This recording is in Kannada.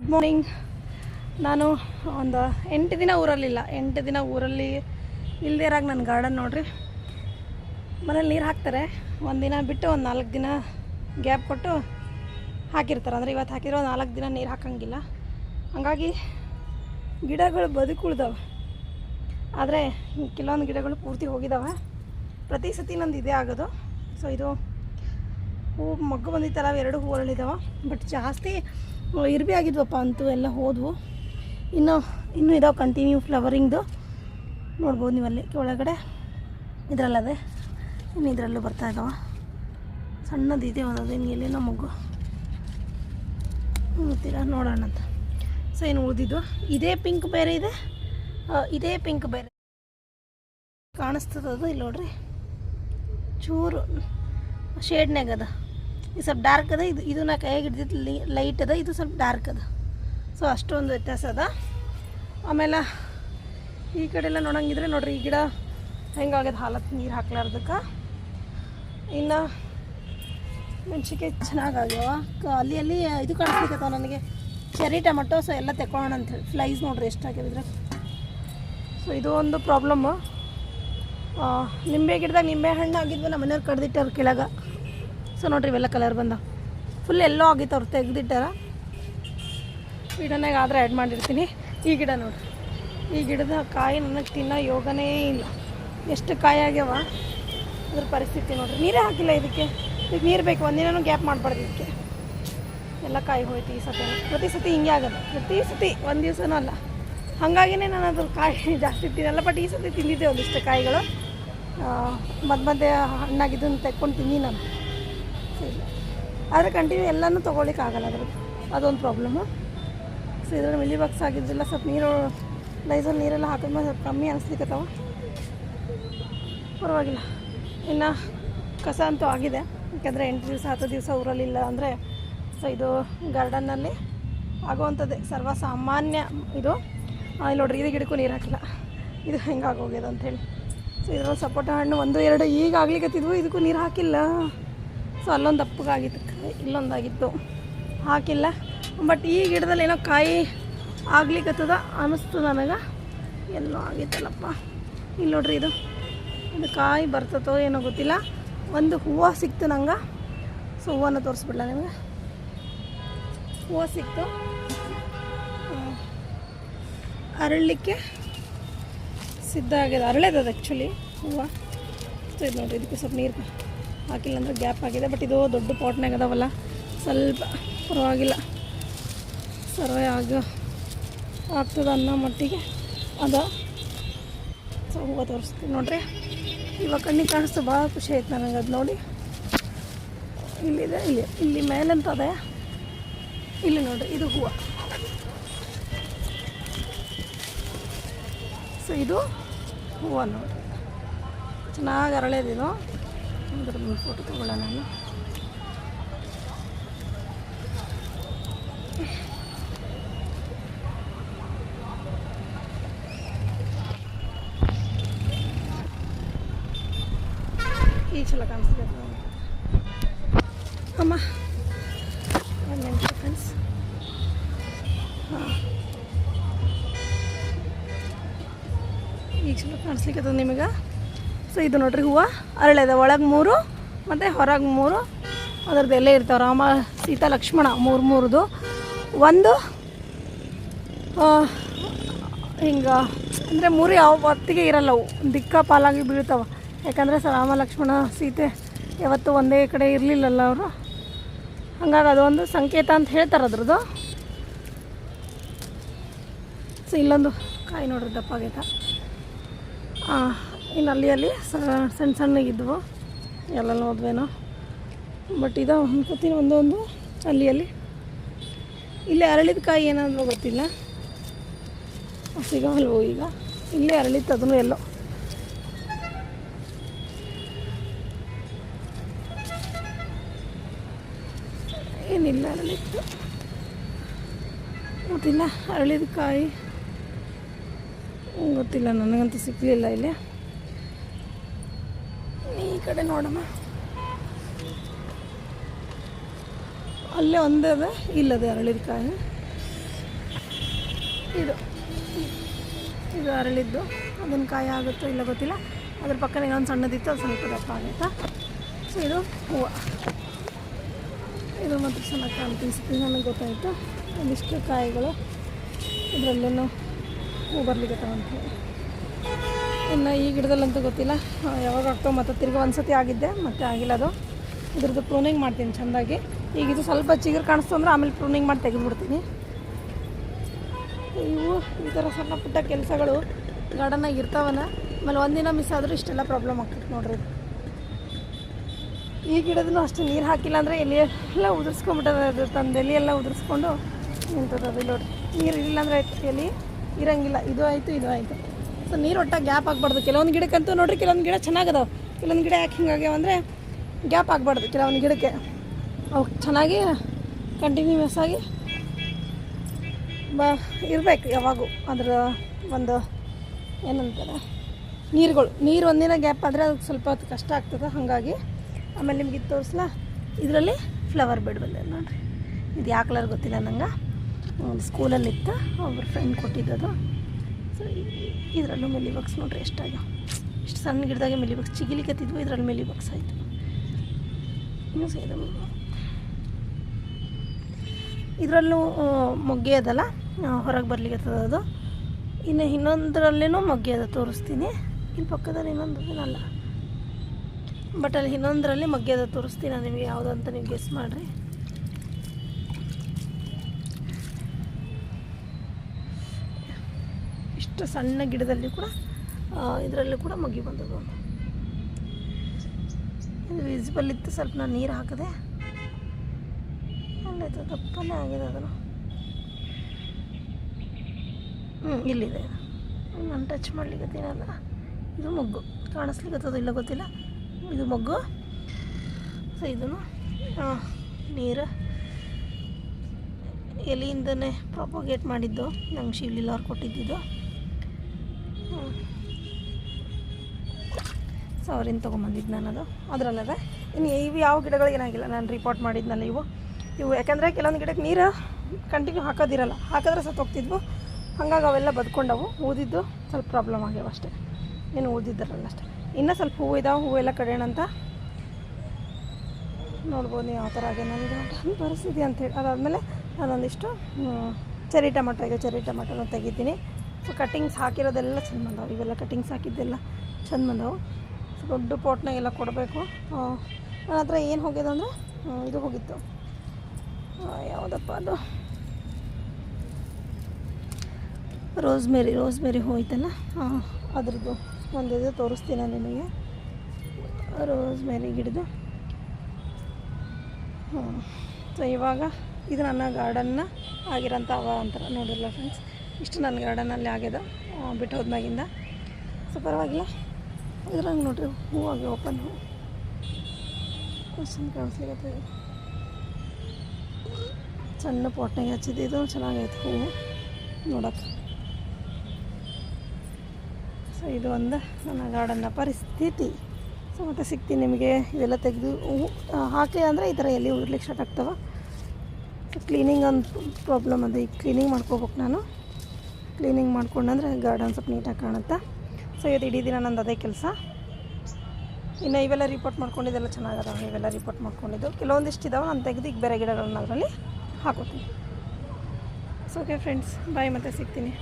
ಗುಡ್ ಮಾರ್ನಿಂಗ್ ನಾನು ಒಂದು ಎಂಟು ದಿನ ಊರಲ್ಲಿಲ್ಲ. ಎಂಟು ದಿನ ಊರಲ್ಲಿ ಇಲ್ಲದೇ ಇರಾಗ ನನ್ನ ಗಾರ್ಡನ್ ನೋಡ್ರಿ. ಮನೇಲಿ ನೀರು ಹಾಕ್ತಾರೆ. ಒಂದು ದಿನ ಬಿಟ್ಟು ಒಂದು ನಾಲ್ಕು ದಿನ ಗ್ಯಾಪ್ ಕೊಟ್ಟು ಹಾಕಿರ್ತಾರೆ. ಅಂದರೆ ಇವತ್ತು ಹಾಕಿರೋ ನಾಲ್ಕು ದಿನ ನೀರು ಹಾಕಂಗಿಲ್ಲ. ಹಾಗಾಗಿ ಗಿಡಗಳು ಬದುಕುಳ್ದವೆ. ಆದರೆ ಕೆಲವೊಂದು ಗಿಡಗಳು ಪೂರ್ತಿ ಹೋಗಿದ್ದಾವೆ ಪ್ರತಿ ಸತಿ ನಂದು ಇದೇ ಆಗೋದು. ಸೊ ಇದು ಹೂವು ಮಗ್ಗು ಬಂದಿತ್ತಲ್ಲ ಎರಡು ಹೂ ಅರಳಿದ್ದಾವೆ ಬಟ್ ಜಾಸ್ತಿ ಇರ್ಬಿ ಆಗಿದ್ವಪ್ಪ ಅಂತೂ ಎಲ್ಲ ಹೋದ್ವು. ಇನ್ನು, ಇನ್ನೂ ಇದಾವೆ ಕಂಟಿನ್ಯೂ ಫ್ಲವರಿಂಗ್ದು ನೋಡ್ಬೋದು ನೀವು ಅಲ್ಲಿ ಒಳಗಡೆ ಇದರಲ್ಲದೆ. ಇನ್ನು ಇದರಲ್ಲೂ ಬರ್ತಾ ಇದ್ದಾವೆ ಸಣ್ಣದಿದೆ ಒಂದದೇನು ಎಲ್ಲಿನೋ ಮಗು. ಗೊತ್ತಿಲ್ಲ, ನೋಡೋಣ ಅಂತ. ಸೊ ಏನು ಉಳಿದಿದ್ದು. ಇದೇ ಪಿಂಕ್ ಬೇರೆ ಇದೆ. ಇದೇ ಪಿಂಕ್ ಬೇರೆ. ಕಾಣಿಸ್ತದದು ಇಲ್ಲಿ ನೋಡ್ರಿ. ಚೂರು ಶೇಡ್ನಾಗದ ಇದು ಸ್ವಲ್ಪ ಡಾರ್ಕ್ ಅದ, ಇದು ಇದು ನಾ ಕೈಯಾಗ ಹಿಡ್ದಿದ್ದು ಲೈಟ್ ಅದ, ಇದು ಸ್ವಲ್ಪ ಡಾರ್ಕ್ ಅದ. ಸೊ ಅಷ್ಟೊಂದು ವ್ಯತ್ಯಾಸ ಅದ. ಆಮೇಲೆ ಈ ಕಡೆ ಎಲ್ಲ ನೋಡಂಗಿದ್ರೆ ನೋಡ್ರಿ, ಈ ಗಿಡ ಹೆಂಗಾಗ್ಯದ ಹಾಲತ್ತು ನೀರು ಹಾಕ್ಲಾರ್ದಕ್ಕೆ. ಇನ್ನು ಮೆಣಸಿನ್ಕಾಯಿ ಚೆನ್ನಾಗಾಗ್ಯಾವ ಅಲ್ಲಿ ಅಲ್ಲಿ ಇದು ಕಾಣಿಸ್ಲಿಕ್ಕತ್ತಾವ ನನಗೆ. ಚೆರಿ ಟೊಮೆಟೊ ಸೊ ಎಲ್ಲ ತೆಕ್ಕೊಳ್ಳೋಣ ಅಂತೇಳಿ ಫ್ಲೈಸ್ ನೋಡ್ರಿ ಎಷ್ಟು ಇದ್ರಾಗ ಸೊ ಇದು ಒಂದು ಪ್ರಾಬ್ಲಮ್ಮು ನಿಂಬೆ ಗಿಡದಾಗ ನಿಂಬೆ ಹಣ್ಣು ಆಗಿದ್ವು ನಮ್ಮ ಮನೆಯವ್ರು ಕಡ್ದಿಟ್ಟಾರ ಕೆಳಗ. ಸೊ ನೋಡ್ರಿ ಇವೆಲ್ಲ ಕಲರ್ ಬಂದ. ಫುಲ್ ಎಲ್ಲೋ ಆಗಿತ್ತು ಅವ್ರು ತೆಗೆದಿಟ್ಟಾರ. ಗಿಡನಾಗ ಆದರೆ ಆ್ಯಡ್ ಮಾಡಿರ್ತೀನಿ. ಈ ಗಿಡ ನೋಡ್ರಿ. ಈ ಗಿಡದ ಕಾಯಿ ನನಗೆ ತಿನ್ನೋ ಯೋಗನೇ ಇಲ್ಲ. ಎಷ್ಟು ಕಾಯಿ ಆಗ್ಯಾವ? ಅದ್ರ ಪರಿಸ್ಥಿತಿ ನೋಡ್ರಿ. ನೀರೇ ಹಾಕಿಲ್ಲ ಇದಕ್ಕೆ. ಈಗ ನೀರು ಬೇಕು. ಒಂದಿನೂ ಗ್ಯಾಪ್ ಮಾಡಬಾರ್ದು ಇದಕ್ಕೆ. ಎಲ್ಲ ಕಾಯಿ ಹೋಯ್ತು ಈ ಸತಿ. ಪ್ರತಿ ಸತಿ ಹಿಂಗೆ ಆಗೋದು ಪ್ರತಿ ಸತಿ ಒಂದು ದಿವಸನೂ ಅಲ್ಲ. ಹಾಗಾಗಿನೇ ನಾನು ಅದು ಕಾಯಿ ಜಾಸ್ತಿ ತಿನ್ನಲ್ಲ. ಬಟ್ ಈ ಸತಿ ತಿಂದಿದ್ದೆ ಒಂದಿಷ್ಟು ಕಾಯಿಗಳು. ಮಧ್ಯ ಮಧ್ಯೆ ಹಣ್ಣಾಗಿದ್ದನ್ನು ತೆಕ್ಕೊಂಡು ತಿಂದಿ ನಾನು. ಇಲ್ಲ ಆದರೆ ಕಂಟಿನ್ಯೂ ಎಲ್ಲನೂ ಆಗಲ್ಲ ಅದ್ರದ್ದು ಅದೊಂದು ಪ್ರಾಬ್ಲಮ್ಮು ಸೊ ಇದ್ರಲ್ಲಿ ಮಿಲಿ ಬಾಕ್ಸ್ ಆಗಿದ್ದಿಲ್ಲ, ಸ್ವಲ್ಪ ನೀರು ಲೈಸಲ್ಲಿ ನೀರೆಲ್ಲ ಹಾಕಿದ್ಮೇಲೆ ಸ್ವಲ್ಪ ಕಮ್ಮಿ ಅನಿಸ್ಲಿಕ್ಕತ್ತವ ಪರವಾಗಿಲ್ಲ. ಇನ್ನು ಕಸ ಅಂತೂ ಆಗಿದೆ. ಯಾಕೆಂದರೆ ಎಂಟು ದಿವಸ, ಹತ್ತು ದಿವಸ ಊರಲ್ಲಿಲ್ಲ ಅಂದರೆ ಸೊ ಇದು ಗಾರ್ಡನ್ನಲ್ಲಿ ಆಗುವಂಥದ್ದೇ ಸರ್ವಸಾಮಾನ್ಯ ಇದು. ಇಲ್ಲಿ ನೋಡ್ರಿ, ಇದು ಗಿಡಕ್ಕೂ ನೀರು ಹಾಕಿಲ್ಲ. ಇದು ಹೆಂಗಾಗೋಗ್ಯದ ಅಂಥೇಳಿ ಸೊ ಇದ್ರಲ್ಲಿ ಸಪೋಟ ಹಣ್ಣು ಒಂದು, ಎರಡು ಈಗ ಆಗ್ಲಿಕ್ಕತ್ತಿದ್ವು ಇದಕ್ಕೂ ನೀರು ಹಾಕಿಲ್ಲ. ಸೊ ಅಲ್ಲೊಂದು ಅಪ್ಪಗಾಗಿತ್ತು ಇಲ್ಲೊಂದಾಗಿತ್ತು. ಹಾಕಿಲ್ಲ. ಬಟ್ ಈ ಗಿಡದಲ್ಲಿ ಏನೋ ಕಾಯಿ ಆಗ್ಲಿಕ್ಕತ್ತದ ಅನ್ನಿಸ್ತು ನನಗೆ. ಎಲ್ಲೋ ಆಗಿತ್ತಲ್ಲಪ್ಪ. ಇಲ್ಲಿ ನೋಡ್ರಿ ಇದು. ಇದು ಕಾಯಿ ಬರ್ತತೋ ಏನೋ ಗೊತ್ತಿಲ್ಲ. ಒಂದು ಹೂವು ಸಿಕ್ತು ನಂಗೆ. ಸೊ ಹೂವನ್ನು ತೋರಿಸ್ಬಿಡ್ಲ ನಿಮಗೆ? ಹೂವು ಸಿಕ್ತು. ಅರಳಲಿಕ್ಕೆ ಸಿದ್ಧ ಆಗಿದೆ. ಅರಳೇದದು ಆ್ಯಕ್ಚುಲಿ ಹೂವು. ಸೊ ಇದು ನೋಡಿರಿ, ಇದಕ್ಕೆ ಸ್ವಲ್ಪ ನೀರು ಹಾಕಿಲ್ಲ ಅಂದ್ರೆ ಗ್ಯಾಪ್ ಆಗಿದೆ. ಬಟ್ ಇದು ದೊಡ್ಡ ಪಾಟ್ನಾಗ ಅದಾವಲ್ಲ, ಸ್ವಲ್ಪ ಪರವಾಗಿಲ್ಲ. ಸರ್ವೆ ಆಗ ಆಗ್ತದೆ ಅನ್ನೋ ಮಟ್ಟಿಗೆ ಅದ. ಸೊ ತೋರಿಸ್ತೀನಿ ನೋಡ್ರಿ. ಇವಾಗ ಕಣ್ಣಿಗೆ ಕಾಣಿಸ್ತು, ಭಾಳ ಖುಷಿ ಆಯ್ತು ನನಗೆ ಅದು ನೋಡಿ. ಇಲ್ಲಿದೆ, ಇಲ್ಲಿ ಇಲ್ಲಿ ಮೇಲಂತ ಅದೇ. ಇಲ್ಲಿ ನೋಡ್ರಿ, ಇದು ಹೂವು. ಸೊ ಇದು ಹೂವು ನೋಡ್ರಿ. ಚೆನ್ನಾಗಿ ಅರಳಿದಿದು ಅದ್ರದ್ದು ಫೋಟೋ ತಗೊಳ್ಳೋಣ ನಾನು ಈ ಚಲೋ ಕಾಣಿಸ್ತಿದೆ ಅಮ್ಮ. ಒಂದು ಫ್ರೆಂಡ್ಸ್ ಹಾಂ. ಈಗ ಚಲೋ ಕಾಣಿಸ್ಲಿಕ್ಕೆ ನಿಮಗೆ? ಸೊ ಇದು ನೋಡ್ರಿ ಹೂವು. ಅರಳೆದ. ಒಳಗೆ ಮೂರು, ಮತ್ತು ಹೊರಗೆ ಮೂರು. ಅದರದ್ದು ಎಲ್ಲೇ ಇರ್ತಾವೆ. ರಾಮ, ಸೀತಾ, ಲಕ್ಷ್ಮಣ, ಮೂರು ಮೂರದು. ಒಂದು ಹಿಂಗೆ, ಅಂದರೆ ಮೂರು ಯಾವ ಹೊತ್ತಿಗೆ ಇರಲ್ಲ ಅವು. ದಿಕ್ಕಾಪಾಲಾಗಿ ಬೀಳ್ತಾವೆ. ಯಾಕಂದರೆ ರಾಮ, ಲಕ್ಷ್ಮಣ, ಸೀತೆ ಯಾವತ್ತೂ ಒಂದೇ ಕಡೆ ಇರಲಿಲ್ಲಲ್ಲ ಅವರು. ಹಂಗಾಗಿ ಅದೊಂದು ಸಂಕೇತ ಅಂತ ಹೇಳ್ತಾರೆ ಅದ್ರದ್ದು. ಸೊ ಇಲ್ಲೊಂದು ಕಾಯಿ ನೋಡ್ರಿ ದಪ್ಪ ಆಗೈತ. ಇನ್ನು ಅಲ್ಲಿ ಅಲ್ಲಿ ಸಣ್ಣ ಸಣ್ಣಗಿದ್ವು ಎಲ್ಲ ಹೋದ್ವೇನೋ ಬಟ್ ಇದು ಅನ್ಕೋತೀನಿ ಒಂದೊಂದು ಅಲ್ಲಿ ಅಲ್ಲಿ. ಇಲ್ಲಿ ಅರಳಿದ ಕಾಯಿ ಏನಾದರೂ ಗೊತ್ತಿಲ್ಲ. ಸಿಗವಲ್ವೋ ಈಗ. ಇಲ್ಲೇ ಅರಳಿತ್ತು ಅದನ್ನು ಎಲ್ಲೋ. ಏನಿಲ್ಲ ಅರಳಿತ್ತು ಗೊತ್ತಿಲ್ಲ, ಅರಳಿದ ಕಾಯಿ. ಗೊತ್ತಿಲ್ಲ, ನನಗಂತೂ ಸಿಕ್ಕಲಿಲ್ಲ ಇಲ್ಲಿ. ಈ ಕಡೆ ನೋಡಮ್ಮ ಅಲ್ಲೇ ಒಂದೇ ಅದ, ಇಲ್ಲದೆ ಅರಳಿದ ಕಾಯಿ ಇದು ಇದು ಅರಳಿದ್ದು. ಅದನ್ನ ಕಾಯಿ ಆಗುತ್ತೋ ಇಲ್ಲ ಗೊತ್ತಿಲ್ಲ. ಅದ್ರ ಪಕ್ಕನೇ ಒಂದು ಸಣ್ಣದಿತ್ತು, ಅದು ಸ್ವಲ್ಪ ದಪ್ಪ ಆಗುತ್ತಾ? ಸೊ ಇದು ಹೂವು. ಇದು ಮಾತ್ರ ಚೆನ್ನಾಗಿ ಕಾಣ್ತೀನಿ ನನಗೆ ಗೊತ್ತಾಯಿತು. ಒಂದಿಷ್ಟು ಕಾಯಿಗಳು ಇದರಲ್ಲೂ ಹೂ ಬರಲಿಕ್ಕೆ ತಗೊಂಡು ಇನ್ನು ಈ ಗಿಡದಲ್ಲಂತೂ ಗೊತ್ತಿಲ್ಲ. ಯಾವಾಗ ಆಗ್ತಾವೆ ಮತ್ತು ತಿರ್ಗಿ ಒಂದು ಸತಿ ಆಗಿದ್ದೆ, ಮತ್ತೆ ಆಗಿಲ್ಲ ಅದು. ಇದ್ರದ್ದು ಪ್ರೂನಿಂಗ್ ಮಾಡ್ತೀನಿ ಚೆಂದಾಗಿ. ಈಗ ಇದು ಸ್ವಲ್ಪ ಚಿಗುರು ಕಾಣಿಸ್ತು ಅಂದ್ರೆ ಆಮೇಲೆ ಪ್ರೂನಿಂಗ್ ಮಾಡಿ ತೆಗೆದುಬಿಡ್ತೀನಿ. ಇವು ಈ ಥರ ಸಣ್ಣ ಪುಟ್ಟ ಕೆಲಸಗಳು ಗಾರ್ಡನ್ನಾಗ ಇರ್ತಾವನ ಆಮೇಲೆ ಒಂದಿನ ಮಿಸ್ ಆದರೂ ಇಷ್ಟೆಲ್ಲ ಪ್ರಾಬ್ಲಮ್ ಆಗ್ತೈತೆ ನೋಡ್ರಿ. ಈ ಗಿಡದೂ ಅಷ್ಟು ನೀರು ಹಾಕಿಲ್ಲ ಅಂದರೆ ಎಲೆ ಎಲ್ಲ ಉದುರಿಸ್ಕೊಂಬಿಟ್ಟದ ಅದು, ತಂದು ಎಲೆ ಎಲ್ಲ ಉದುರಿಸ್ಕೊಂಡು ನಿಂತದ ಅದು ನೋಡಿ ನೀರು ಇರಲಿಲ್ಲ ಅಂದರೆ ಆಯ್ತು ಎಲೆ, ಇರಂಗಿಲ್ಲ. ಇದು ಆಯಿತು ಇದು ಆಯಿತು. ಸೊ ನೀರು ಒಟ್ಟಾಗಿ ಗ್ಯಾಪ್ ಆಗಬಾರ್ದು. ಕೆಲವೊಂದು ಗಿಡಕ್ಕಂತೂ ನೋಡ್ರಿ, ಕೆಲವೊಂದು ಗಿಡ ಚೆನ್ನಾಗದಾವೆ. ಕೆಲವೊಂದು ಗಿಡ ಯಾಕೆ ಹಿಂಗಾಗ್ಯಾವ ಅಂದರೆ ಗ್ಯಾಪ್ ಆಗಬಾರ್ದು ಕೆಲವೊಂದು ಗಿಡಕ್ಕೆ. ಅವು ಚೆನ್ನಾಗಿ ಕಂಟಿನ್ಯೂಸ್ ಆಗಿ ಬಾ ಇರಬೇಕು ಯಾವಾಗೂ. ಅದರ ಒಂದು ಏನಂತಾರೆ, ನೀರುಗಳು, ನೀರು ಒಂದಿನ ಗ್ಯಾಪ್ ಆದರೆ ಅದಕ್ಕೆ ಸ್ವಲ್ಪ ಹೊತ್ತು ಕಷ್ಟ ಆಗ್ತದೆ ಹಾಗಾಗಿ. ಆಮೇಲೆ ನಿಮ್ಗೆ ಇದು ತೋರಿಸ್ಲಾ? ಇದರಲ್ಲಿ ಫ್ಲವರ್ ಬೆಡ್ ಬಂದೆ ನೋಡಿರಿ. ಇದು ಯಾವ ಕಲರ್ ಗೊತ್ತಿಲ್ಲ ನಂಗೆ. ಸ್ಕೂಲಲ್ಲಿ ಇತ್ತು ಒಬ್ಬರು ಫ್ರೆಂಡ್ ಕೊಟ್ಟಿದ್ದದು. ಸೊ ಇದರಲ್ಲೂ ಮಿಲಿ ಬಾಕ್ಸ್ ನೋಡ್ರಿ ಎಷ್ಟಾಗ ಇಷ್ಟು ಸಣ್ಣ ಗಿಡದಾಗೆ ಮಿಲಿ ಬಾಕ್ಸ್ ಚಿಗಿಲಿಕತ್ತಿದ್ವು ಇದರಲ್ಲಿ ಮಿಲಿ ಬಾಕ್ಸ್ ಆಯಿತು. ಇನ್ನೂ ಸಹ ಇದು ಇದರಲ್ಲೂ ಮೊಗ್ಗೆ ಅದಲ್ಲ ಹೊರಗೆ ಬರ್ಲಿಕ್ಕೆ ಅದು. ಇನ್ನು ಇನ್ನೊಂದರಲ್ಲೇನೂ ಮೊಗ್ಗೆ ಅದ, ತೋರಿಸ್ತೀನಿ. ಇಲ್ಲಿ ಪಕ್ಕದಲ್ಲಿ ಇನ್ನೊಂದು ಅಲ್ಲ. ಬಟ್ ಅಲ್ಲಿ ಇನ್ನೊಂದರಲ್ಲಿ ಮೊಗ್ಗೆ ಅದ, ತೋರಿಸ್ತೀನಿ. ನಾನು ನಿಮಗೆ ಯಾವುದು ಅಂತ ನೀವು ಗೆಸ್ ಮಾಡಿರಿ. ಇಷ್ಟು ಸಣ್ಣ ಗಿಡದಲ್ಲಿ ಕೂಡ ಇದರಲ್ಲೂ ಕೂಡ ಮಗ್ಗಿ ಬಂದದ್ದು ಇದು ವಿಸಿಬಲ್ ಇತ್ತು, ಸ್ವಲ್ಪ ನಾನು ನೀರು ಹಾಕಿದೆ. ಅಲ್ಲಾಯ್ತು ದಪ್ಪನೇ ಆಗಿದೆ ಅದನ್ನು. ಹ್ಞೂ ಇಲ್ಲಿದೆ. ನಾನು ಟಚ್ ಮಾಡ್ಲಿಕ್ಕತ್ತೀನಲ್ಲ ಇದು ಮೊಗ್ಗು. ಕಾಣಿಸ್ಲಿಕ್ಕತ್ತದ ಇಲ್ಲ ಗೊತ್ತಿಲ್ಲ. ಇದು ಮೊಗ್ಗು. ಸೊ ಇದನ್ನು ನೀರು ಎಲೆಯಿಂದನೇ ಪ್ರಾಪಗೇಟ್ ಮಾಡಿದ್ದು. ನಂಗೆ ಶಿವಲಿಲ್ಲ ಅವ್ರು ಕೊಟ್ಟಿದ್ದಿದ್ದು ಸೊ ಅವ್ರಿಂದ ತೊಗೊಂಬಂದಿದ್ದು ನಾನು ಅದು ಅದರಲ್ಲದೆ. ಇನ್ನು ಇವು ಯಾವ ಗಿಡಗಳಿಗೆ ಏನಾಗಿಲ್ಲ. ನಾನು ರಿಪೋರ್ಟ್ ಮಾಡಿದ್ನಲ್ಲ ಇವು. ಇವು ಯಾಕೆಂದರೆ ಕೆಲವೊಂದು ಗಿಡಕ್ಕೆ ನೀರು ಕಂಟಿನ್ಯೂ ಹಾಕೋದಿರಲ್ಲ. ಹಾಕಿದ್ರೆ ಸತ್ತು ಹೋಗ್ತಿದ್ವು. ಹಾಗಾಗಿ ಅವೆಲ್ಲ ಬದ್ಕೊಂಡವು. ಊದಿದ್ದು ಸ್ವಲ್ಪ ಪ್ರಾಬ್ಲಮ್ ಆಗ್ಯಾವ ಅಷ್ಟೇ. ಏನು ಊದಿದ್ದಾರಲ್ಲ ಅಷ್ಟೇ. ಇನ್ನೂ ಸ್ವಲ್ಪ ಹೂವು ಇದಾವೆ. ಹೂವೆಲ್ಲ ಕಡೆಯೋಣ ಅಂತ. ನೋಡ್ಬೋದು ಯಾವ ಥರ ಆಗಿ ನನಗೆ ಪರಿಸ್ಥಿತಿ ಅಂತೇಳಿ ಅದಾದಮೇಲೆ ನಾನೊಂದಿಷ್ಟು ಚೆರಿ ಟೊಮೆಟೊ ಈಗ ಚೆರಿ ಟೊಮೆಟೊನ ತೆಗಿತೀನಿ. ಸೊ ಕಟ್ಟಿಂಗ್ಸ್ ಹಾಕಿರೋದೆಲ್ಲ ಚೆಂದ ಬಂದವು. ಇವೆಲ್ಲ ಕಟ್ಟಿಂಗ್ಸ್ ಹಾಕಿದ್ದೆಲ್ಲ ಚೆಂದ ಬಂದವು. ಸೊ ದೊಡ್ಡ ಪಾಟ್ನಾಗೆಲ್ಲ ಕೊಡಬೇಕು. ನನ್ನ ಹತ್ರ ಏನು ಹೋಗ್ಯದ ಅಂದರೆ ಇದು ಹೋಗಿತ್ತು. ಯಾವುದಪ್ಪ ಅದು? ರೋಸ್ಮೆರಿ ರೋಸ್ಮೆರಿ ಹೋಯ್ತಲ್ಲ? ಅದ್ರದ್ದು ಒಂದು ಇದು ತೋರಿಸ್ತೀನಿ ನಾನು ನಿಮಗೆ. ರೋಸ್ಮೆರಿ ಗಿಡದು ಸೊ ಇವಾಗ ಇದು ನನ್ನ ಗಾರ್ಡನ್ನ ಆಗಿರೋಂಥ ಅವ ಅಂತಾರೆ ನೋಡಿರಲ್ಲ ಫ್ರೆಂಡ್ಸ್ ಇಷ್ಟು ನನ್ನ ಗಾರ್ಡನಲ್ಲಿ ಆಗ್ಯದ ಬಿಟ್ಟು ಹೋದ್ಮ್ಯಾಗಿಂದ ಸೊ, ಪರವಾಗಿಲ್ಲ. ಇದ್ರಂಗೆ ನೋಡ್ರಿ, ಹೂವಾಗಿ ಓಪನ್ ಹೂ. ಕ್ವಶನ್ ಕಾಣಿಸ್ಲಿಕ್ಕೆ ಸಣ್ಣ ಪಾಟ್ನಾಗ ಹಚ್ಚಿದ್ದು. ಇದು ಚೆನ್ನಾಗೈತೆ ಹೂವು, ನೋಡೋಕೆ. ಸೊ, ಇದು ಒಂದು ನನ್ನ ಗಾರ್ಡನ್ನ ಪರಿಸ್ಥಿತಿ. ಸೊ, ಮತ್ತು ಸಿಗ್ತೀನಿ ನಿಮಗೆ. ಇದೆಲ್ಲ ತೆಗೆದು ಹೂವು ಹಾಕಲಿಲ್ಲ ಹಾಕಿ ಅಂದರೆ ಈ ಥರ ಎಲ್ಲಿ ಉರ್ಲಿಕ್ಕೆ ಸ್ಟಾರ್ಟ್ ಆಗ್ತವೆ. ಸೊ ಕ್ಲೀನಿಂಗ್ ಒಂದು ಪ್ರಾಬ್ಲಮ್ ಅದು. ಈಗ ಕ್ಲೀನಿಂಗ್ ಮಾಡ್ಕೋಬೇಕು ನಾನು. ಕ್ಲೀನಿಂಗ್ ಮಾಡ್ಕೊಂಡಂದ್ರೆ ಗಾರ್ಡನ್ ಸ್ವಲ್ಪ ನೀಟಾಗಿ ಕಾಣುತ್ತೆ? ಸೊ ಇವತ್ತು ಇಡೀ ದಿನ ನಂದು ಅದೇ ಕೆಲಸ. ಇನ್ನು ಇವೆಲ್ಲ ರಿಪೋರ್ಟ್ ಮಾಡ್ಕೊಂಡಿದ್ದೆಲ್ಲ ಚೆನ್ನಾಗದಾವೆ ಇವೆಲ್ಲ ರಿಪೋರ್ಟ್ ಮಾಡ್ಕೊಂಡಿದ್ದು. ಕೆಲವೊಂದಿಷ್ಟು ಇದಾವೆ, ನಾನು ತೆಗೆದು ಈಗ ಬೇರೆ ಗಿಡಗಳನ್ನ ಅದರಲ್ಲಿ ಹಾಕೋತೀನಿ. ಸೊ ಓಕೆ ಫ್ರೆಂಡ್ಸ್ ಬಾಯ್ ಮತ್ತೆ ಸಿಗ್ತೀನಿ.